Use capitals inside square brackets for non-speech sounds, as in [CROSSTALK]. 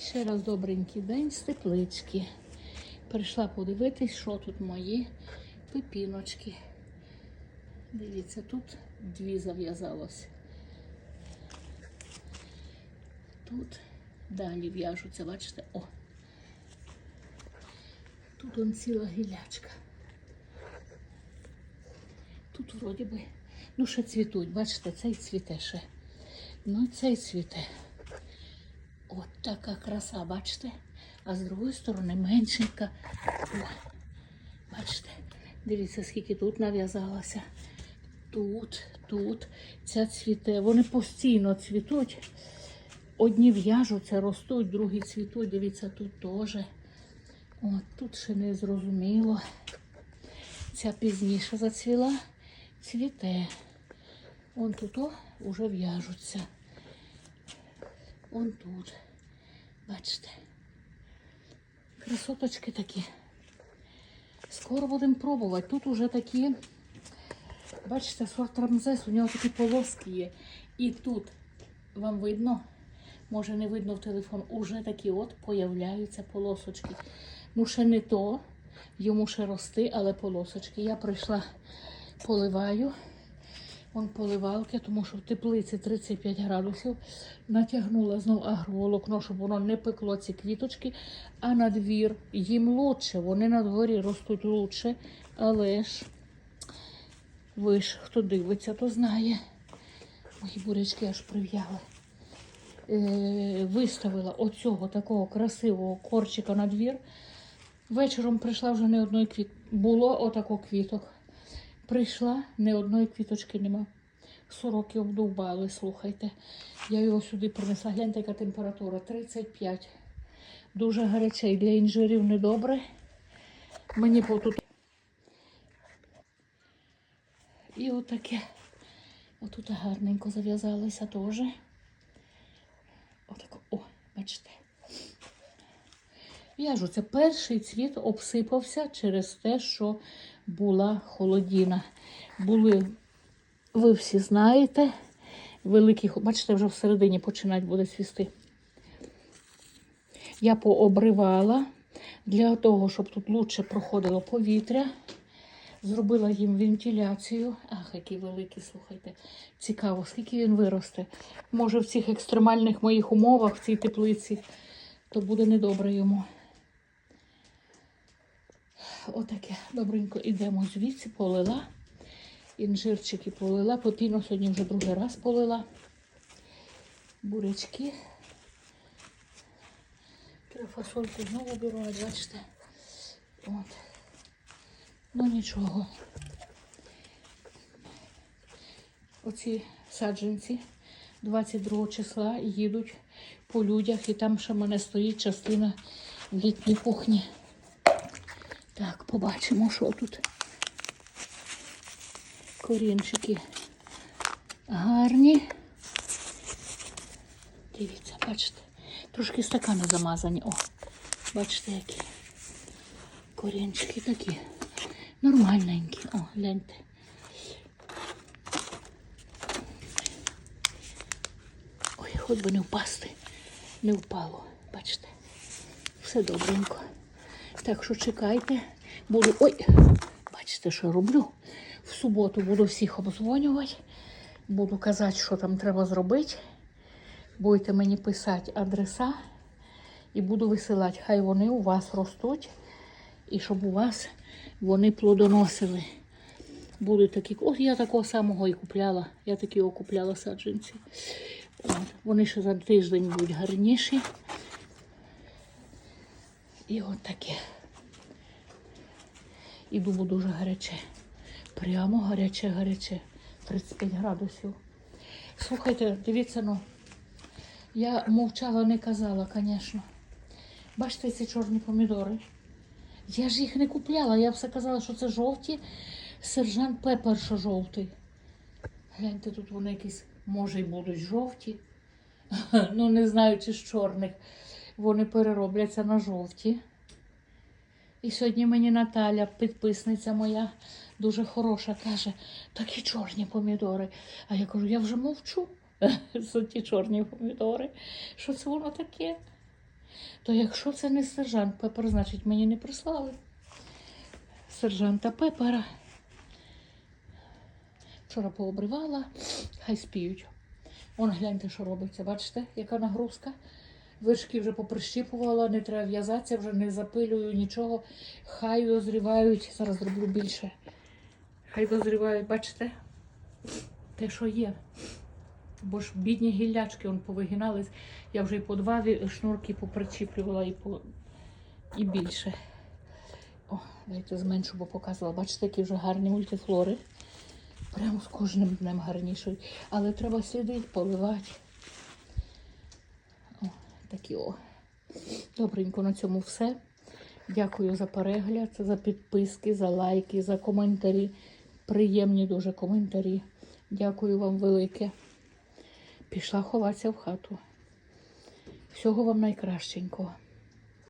Ще раз добренький день з теплички. Прийшла подивитись, що тут мої пепіночки. Дивіться, тут дві зав'язалось. Тут далі в'яжуться, бачите, о. Тут он ціла гілячка. Тут вроді би, ну ще цвітуть, бачите, цей цвіте ще. Ну цей цвіте. От така краса, бачите? А з другої сторони меншенька. О, бачите, дивіться, скільки тут нав'язалося. Тут, тут, ця цвіте. Вони постійно цвітуть. Одні в'яжуться, ростуть, другі цвітуть. Дивіться, тут теж. От тут ще не зрозуміло. Ця пізніше зацвіла, цвіте. Вон тут о, вже в'яжуться. Вон тут. Бачите. Красоточки такі. Скоро будемо пробувати. Тут уже такі, бачите, сорт рамзес, у нього такі полоски є. І тут вам видно, може не видно в телефон, уже такі от появляються полосочки. Ну, ще не то, йому ще рости, але полосочки. Я прийшла, поливаю. Вон поливалки, тому що в теплиці 35 градусів. Натягнула знов агроволокно, щоб воно не пекло ці квіточки, а на двір їм лучше. Вони на дворі ростуть лучше, але ж ви ж хто дивиться, то знає. Мої бурячки аж прив'яли. Е, виставила оцього такого красивого корчика на двір. Вечором прийшла вже не одної квіт. Було отако квіток. Прийшла, ні одної квіточки нема. Сороки обдовбали, слухайте. Я його сюди принесла. Гляньте, яка температура 35. Дуже гарячий для інжирів недобре. Мені потут. І отаке. Отут гарненько зав'язалися теж. Отако. О, бачите. В'яжу, це перший цвіт обсипався через те, що була холодіна. Були, ви всі знаєте, великі, бачите, вже всередині починать буде цвісти. Я пообривала для того, щоб тут лучше проходило повітря. Зробила їм вентиляцію. Ах, які великі, слухайте. Цікаво, скільки він виросте. Може, в цих екстремальних моїх умовах, в цій теплиці, то буде недобре йому. Отаке. Добренько йдемо звідси, полила. Інжирчики полила. Пепіно сьогодні вже другий раз полила. Бурячки. Фасольку знову обірвати, бачите. От. Ну нічого. Оці саджанці 22 числа їдуть по людях, і там ще в мене стоїть частина літній кухні. Так, побачимо, що тут. Корінчики гарні. Дивіться, бачите, трошки стакани замазані. О, бачите, які корінчики такі. Нормальненькі. О, гляньте. Ой, хоч би не впасти. Не впало. Бачите. Все добренько. Так що чекайте. Буду. Ой! Бачите, що роблю. В суботу буду всіх обдзвонювати. Буду казати, що там треба зробити. Будете мені писати адреса і буду висилати. Хай вони у вас ростуть. І щоб у вас вони плодоносили. Будуть такі. От я такого самого і купляла. Я такі купляла саджанці. От. Вони ще за тиждень будуть гарніші. І от таке. І дубу дуже гаряче. Прямо гаряче-гаряче. 35 градусів. Слухайте, дивіться, ну. Я мовчала, не казала, звісно. Бачите ці чорні помідори? Я ж їх не купляла. Я все казала, що це жовті. Сержант Пепер, що жовтий. Гляньте, тут вони якісь, може, й будуть жовті. [LAUGHS] Ну, не знаю, чи з чорних. Вони переробляться на жовті. І сьогодні мені Наталя, підписниця моя, дуже хороша, каже, такі чорні помідори. А я кажу, я вже мовчу [LAUGHS] за ті чорні помідори. Що це воно таке? То якщо це не сержант Пепер, значить мені не прислали. Сержанта Пепера. Вчора пообривала, хай спіють. Вон гляньте, що робиться. Бачите, яка нагрузка. Вишки вже поприщіпувала, не треба в'язатися, вже не запилюю нічого. Хай дозрівають. Зараз зроблю більше. Хай дозрівають, бачите? Те, що є. Бо ж бідні гіллячки он повигинались. Я вже і по два шнурки попричіплювала і, по... і більше. О, дайте зменшу, бо показувала. Бачите, які вже гарні мультифлори. Прямо з кожним днем гарнішають. Але треба слідити, поливати. Такі о. Добренько на цьому все. Дякую за перегляд, за підписки, за лайки, за коментарі. Приємні дуже коментарі. Дякую вам велике. Пішла ховатися в хату. Всього вам найкращенького.